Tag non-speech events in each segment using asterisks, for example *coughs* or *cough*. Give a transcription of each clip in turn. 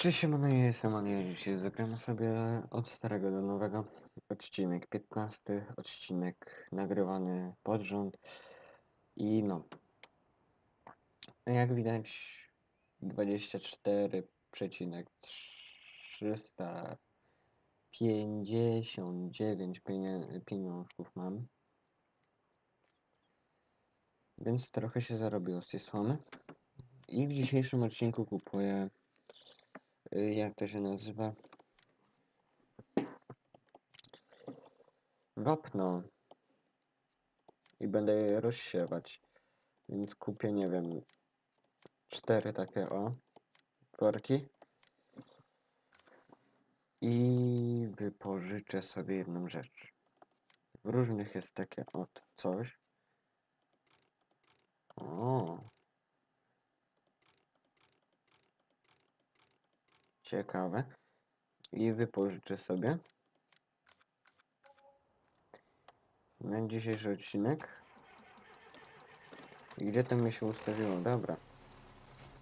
Cześć, siemano, ja jestem Ania. Dzisiaj zagramy sobie od starego do nowego. Odcinek 15, odcinek nagrywany pod rząd. I no. Jak widać 24,359 pienie- pieniążków mam. Więc trochę się zarobiło z tej strony. I w dzisiejszym odcinku kupuję jak to się nazywa? Wapno. I będę je rozsiewać. Więc kupię, nie wiem, cztery takie o korki. I wypożyczę sobie jedną rzecz. Różnych jest takie od coś. O. Ciekawe. I wypożyczę sobie. Na dzisiejszy odcinek. I Gdzie to mi się ustawiło? Dobra.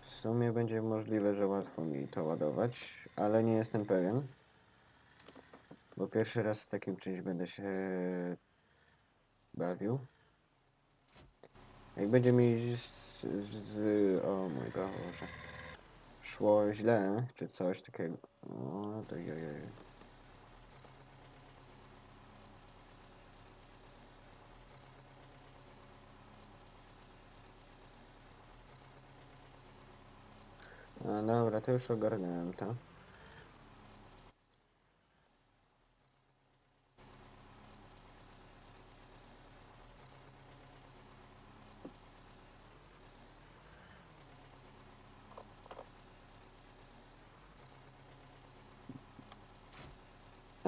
W sumie będzie możliwe, że łatwo mi to ładować, ale nie jestem pewien. Bo pierwszy raz z takim czymś będę się bawił. Jak będzie mi z, z, o mój Boże, szło źle, czy coś takiego, o to jojoj. A dobra, to już ogarnąłem to.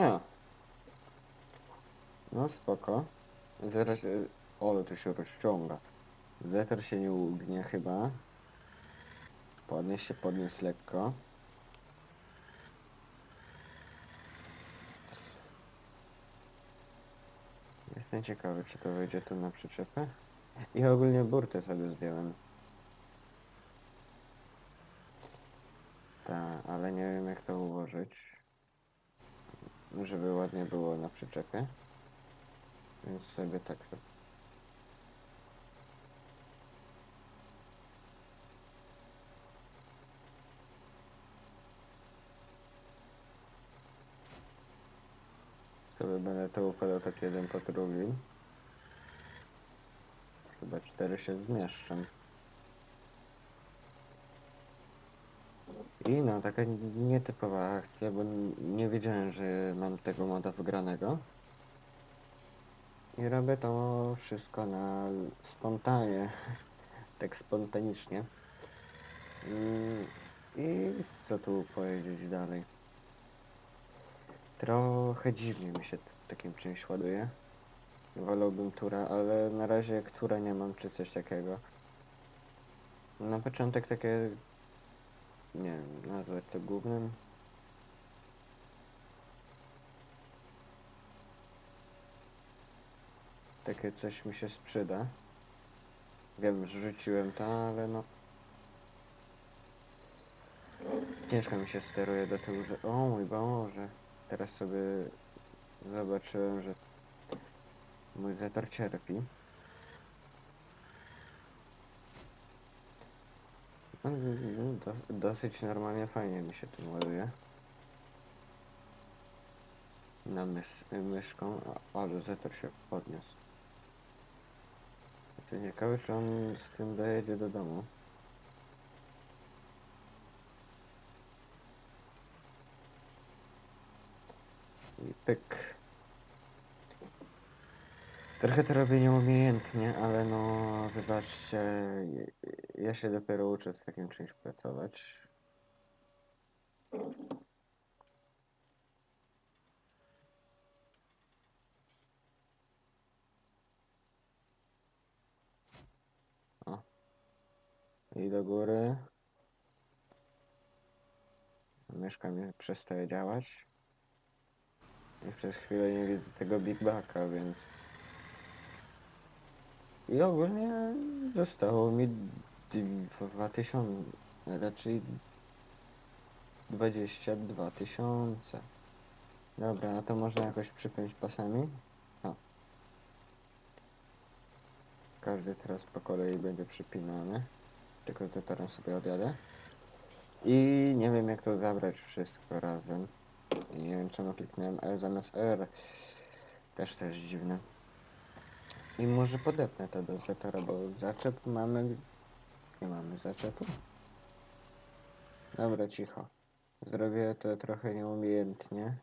A. No spoko. Zaraz... Ale to się rozciąga. Zeter się nie ugnie chyba. Podnieś się, podniósł lekko. Jestem ciekawy, czy to wejdzie tu na przyczepę. I ogólnie burtę sobie zdjąłem. Tak, ale nie wiem jak to ułożyć. Żeby ładnie było na przyczepie. Więc sobie tak sobie będę to układał tak jeden po drugim. Chyba cztery się zmieszczą. I no, taka nietypowa akcja, bo nie wiedziałem, że mam tego moda wygranego. I robię to wszystko na spontanie, tak spontanicznie. Mm, I co tu powiedzieć dalej? Trochę dziwnie mi się takim czymś ładuje. Wolałbym tura, ale na razie jak tura nie mam, czy coś takiego. Na początek takie... Nie wiem, nazwać to głównym. Takie coś mi się sprzyda. Wiem, że rzuciłem to, ale no... Ciężko mi się steruje do tyłu, że... O mój Boże! Teraz sobie zobaczyłem, że mój zetor cierpi. No, no, do, dosyć normalnie, fajnie mi się tym ładuje. Na mys myszką, ale zetor się podniósł. To ciekawe, czy on z tym dojedzie do domu. I pyk. Trochę to robię nieumiejętnie, ale no wybaczcie, ja się dopiero uczę z takim czymś pracować. O. I do góry. Myszka mi przestaje działać. I przez chwilę nie widzę tego Big Backa, więc... I ogólnie zostało mi 2000, raczej 22 tysiące. Dobra, a to można jakoś przypiąć pasami? O. Każdy teraz po kolei będzie przypinany. Tylko sobie odjadę. I nie wiem jak to zabrać wszystko razem. I nie wiem czemu kliknąłem E zamiast R. Też też dziwne. I może podepnę to do zatora, bo zaczep mamy... Nie mamy zaczepu? Dobra, cicho. Zrobię to trochę nieumiejętnie.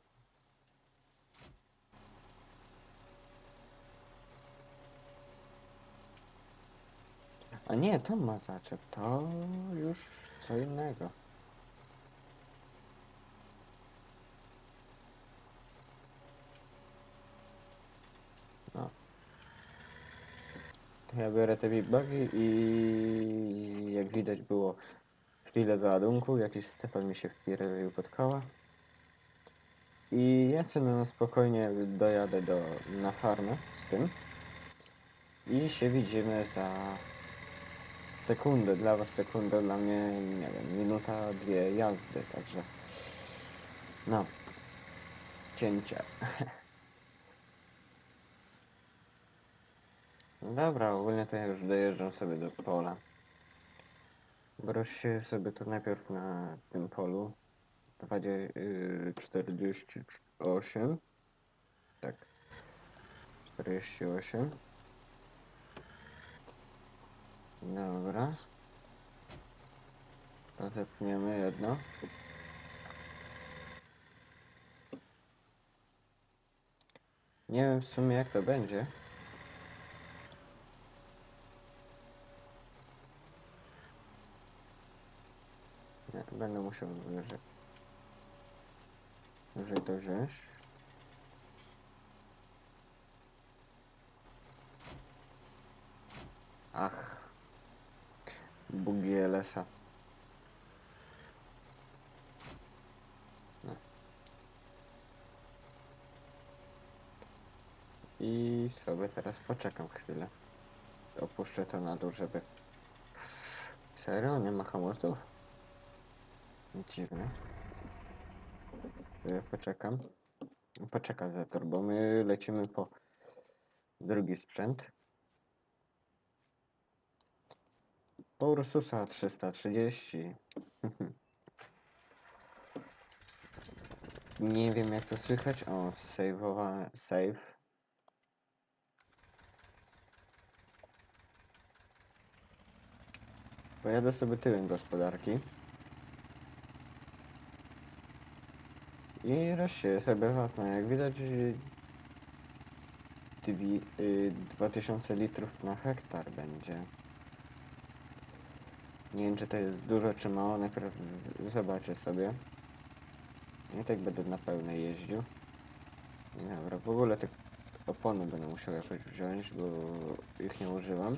A nie, to ma zaczep, to już co innego. No. To ja biorę te bugi i jak widać było chwilę załadunku, jakiś Stefan mi się wpierdolił pod koła. I ja sobie na spokojnie dojadę do, na farmę z tym. I się widzimy za sekundę, dla was sekundę, dla mnie, nie wiem, minuta, dwie jazdy, także no, cięcie. *laughs* Dobra, ogólnie to ja już dojeżdżam sobie do pola. Rozsieję sobie to najpierw na tym polu. Wadzie yy, 48. Tak. 48. Dobra. To zepniemy jedno. Nie wiem w sumie jak to będzie. Nie, będę musiał wyżej. Wyżej to wziąć. Ach. Bugi LS-a. No. I sobie teraz poczekam chwilę. Opuszczę to na dół, żeby... Serio? Nie ma hamulców? Dziwne. Poczekam. Poczeka Zetor, bo my lecimy po drugi sprzęt. Po Ursusa 330. *laughs* Nie wiem jak to słychać. O, save'owa... save. Pojadę sobie tyłem gospodarki. I rozsieję sobie wapno. Jak widać y, dwi, y, 2000 litrów na hektar będzie. Nie wiem czy to jest dużo czy mało, najpierw zobaczę sobie. I tak będę na pełnej jeździł. I Dobra, w ogóle te opony będę musiał jakoś wziąć, bo ich nie używam.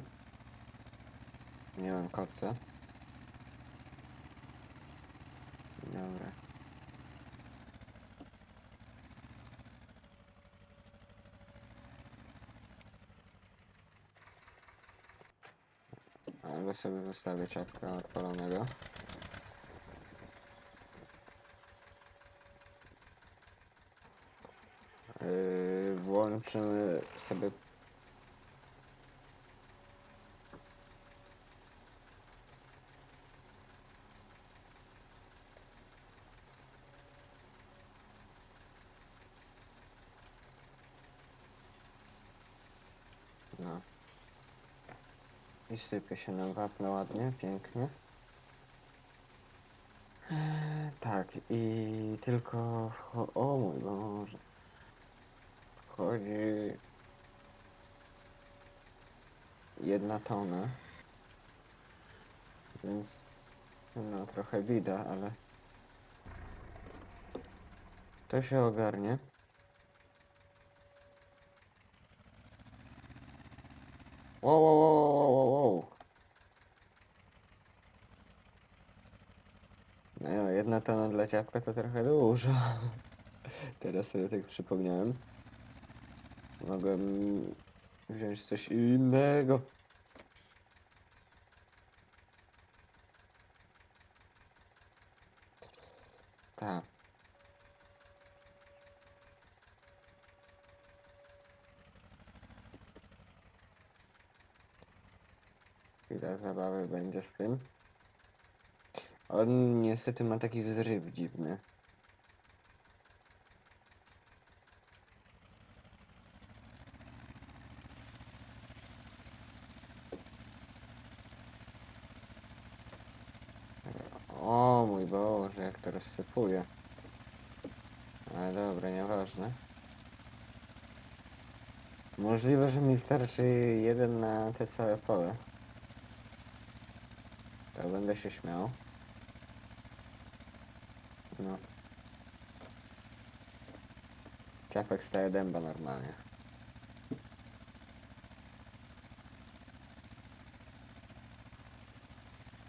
Nie mam kopca. Dobra. Albo sobie zostawię czapkę odpalonego. Yy, włączymy sobie No. I sypie się nam wapno ładnie, pięknie. Eee, tak, i tylko... O mój Boże. Wchodzi... Jedna tona. Więc... No, trochę bida, ale... To się ogarnie. Wow, wow, wow, wow. No jo, jedna tona dla ciapka to trochę dużo. Teraz sobie tak przypomniałem. Mogłem wziąć coś innego. Tak. Chwila zabawy będzie z tym. On niestety ma taki zryw dziwny. O mój Boże, jak to rozsypuje. Ale dobra, nieważne. Możliwe, że mi starczy jeden na te całe pole. To będę się śmiał. No. Ciapek staje dęba normalnie.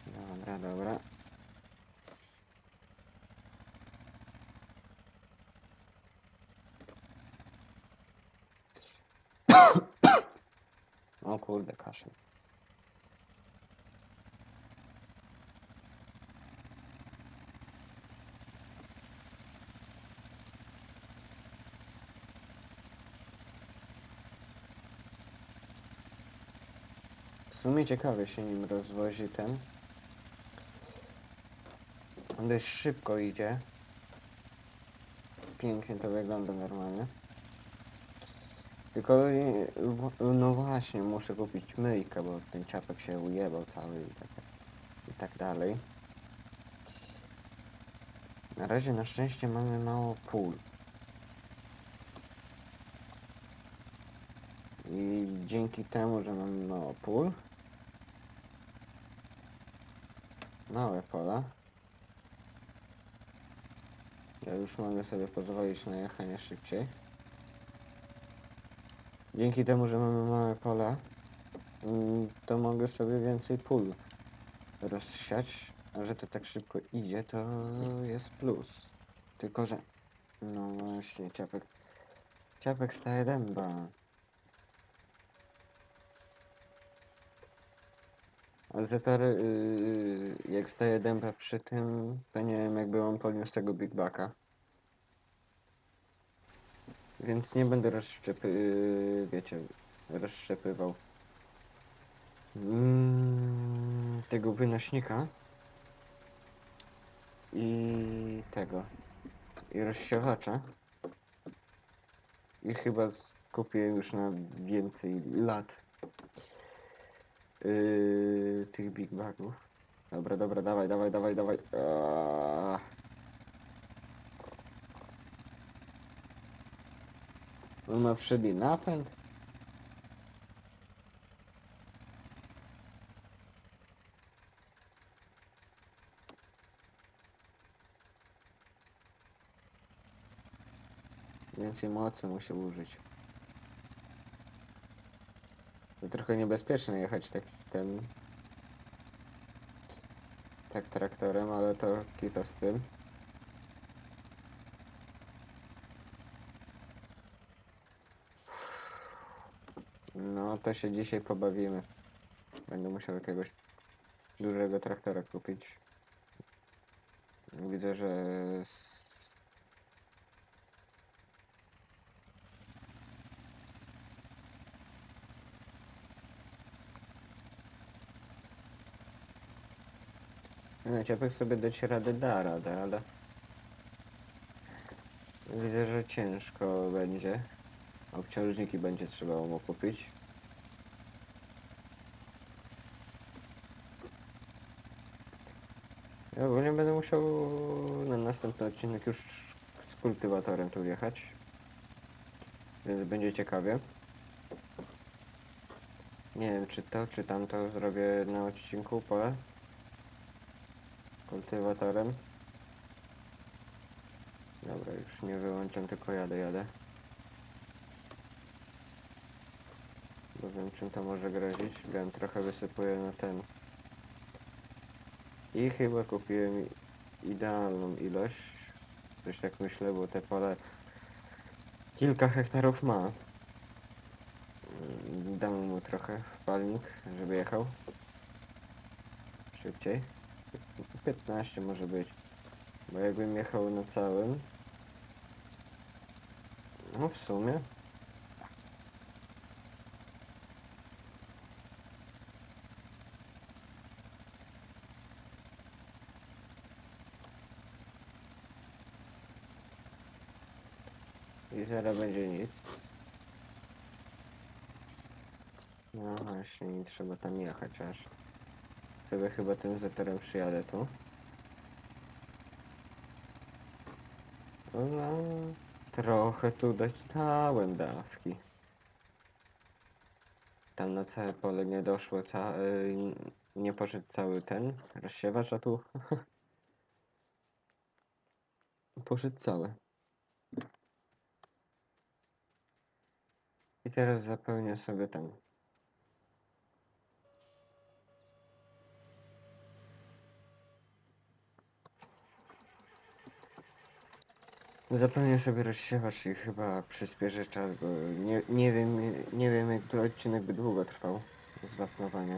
Dobra, dobra. *coughs* O kurde, kaszel. W sumie ciekawie się nim rozwozi ten. On dość szybko idzie. Pięknie to wygląda normalnie. Tylko y, no właśnie, muszę kupić myjkę, bo ten ciapek się ujebał cały i tak, i tak dalej. Na razie na szczęście mamy mało pól. I dzięki temu, że mamy mało pól, małe pola, ja już mogę sobie pozwolić na jechanie szybciej. Dzięki temu, że mamy małe pola, mm, to mogę sobie więcej pól rozsiać, a że to tak szybko idzie, to jest plus. Tylko, że... No właśnie, ciapek... Ciapek staje dęba. Ale to, yy, jak staje dęba przy tym, to nie wiem, jakby on podniósł tego Big Backa. Więc nie będę rozszczepy... Yy, wiecie, rozszczepywał mm, tego wynośnika i tego i rozsiewacza i chyba kupię już na więcej lat yy, tych Big Bagów. Dobra, dobra, dawaj, dawaj, dawaj, dawaj. Aaaa. On ma przedni napęd? Więcej mocy musi użyć. To trochę niebezpieczne jechać tak ten... Tak traktorem, ale to kita z tym. No to się dzisiaj pobawimy. Będę musiał jakiegoś dużego traktora kupić. Widzę, że No, ciapek sobie dać radę da radę, ale... Widzę, że ciężko będzie. Obciążniki będzie trzeba mu kupić. Ja ogólnie będę musiał na następny odcinek już z kultywatorem tu jechać. Więc będzie ciekawie. Nie wiem czy to, czy tamto zrobię na odcinku pole. Kultywatorem. Dobra, już nie wyłączam, tylko jadę, jadę. Bo wiem czym to może grozić. Wiem, trochę wysypuję na ten. I chyba kupiłem idealną ilość. Coś tak myślę, bo te pole kilka hektarów ma. Dam mu trochę w palnik, żeby jechał. Szybciej. 15 może być. Bo jakbym jechał na całym... No w sumie. I zaraz będzie nic. No właśnie, nie trzeba tam jechać aż. Sobie chyba tym zatorem przyjadę tu. No, trochę tu dostałem dawki. Tam na całe pole nie doszło, ca y, nie poszedł cały ten rozsiewacz, a tu *laughs* poszedł cały. I teraz zapełnię sobie ten. Zapełnię sobie rozsiewacz i chyba przyspieszę czas, bo nie, nie wiem, nie wiem jak to odcinek by długo trwał z wapnowania.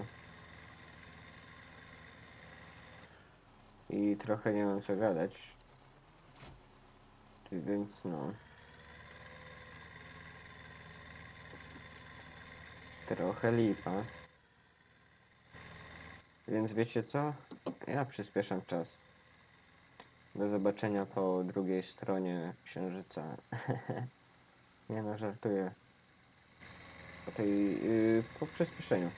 I trochę nie mam co gadać. Więc no. Trochę lipa. Więc wiecie co? Ja przyspieszam czas. Do zobaczenia po drugiej stronie księżyca. *laughs* Nie no, żartuję. Po tej... Yy, po przyspieszeniu.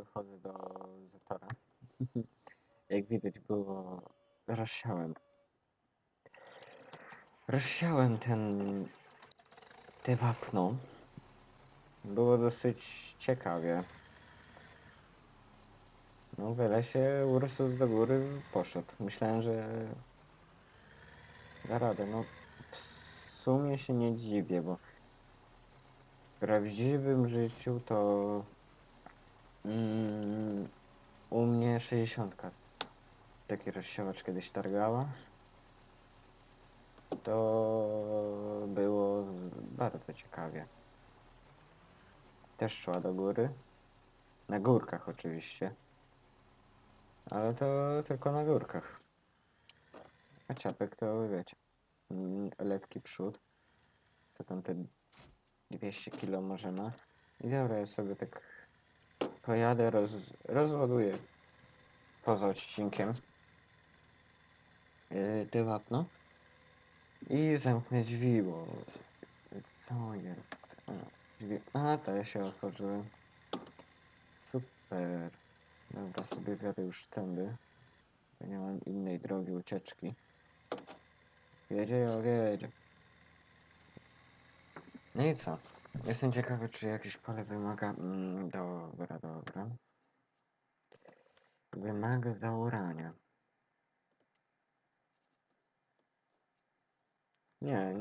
Dochodzę do zatora. *laughs* Jak widać było, rozsiałem. Rozsiałem ten... te wapno. Było dosyć ciekawie. No wyle się urósł do góry, poszedł. Myślałem, że da radę. No w sumie się nie dziwię, bo w prawdziwym życiu to Mm, u mnie 60. Taki rozsiewacz kiedyś targała. To było bardzo ciekawie. Też szła do góry. Na górkach oczywiście. Ale to tylko na górkach. A ciapek to wiecie. mm, Letki przód. To tam te 200 kilo może ma. I dobra, ja sobie tak pojadę, roz, rozładuję poza odcinkiem yy, te wapno i zamknę drzwi, bo co jest? A, drzwi. A, te się otworzyły. Super. Dobra, sobie wjadę już tędy. Bo nie mam innej drogi ucieczki. Jedzie, jedzie. No i co? Jestem ciekawy, czy jakieś pole wymaga... Mm, dobra, dobra. Wymaga zaorania. Nie,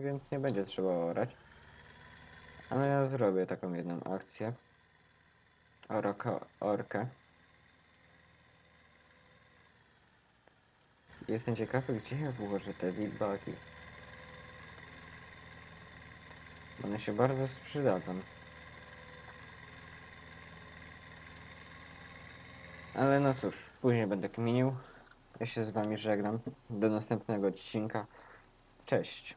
więc nie będzie trzeba orać. Ale ja zrobię taką jedną akcję. Oroko, orkę. Jestem ciekawy, gdzie ja włożę te feedbacki. One się bardzo przydadzą. Ale no cóż, później będę kminił. Ja się z wami żegnam. Do następnego odcinka. Cześć.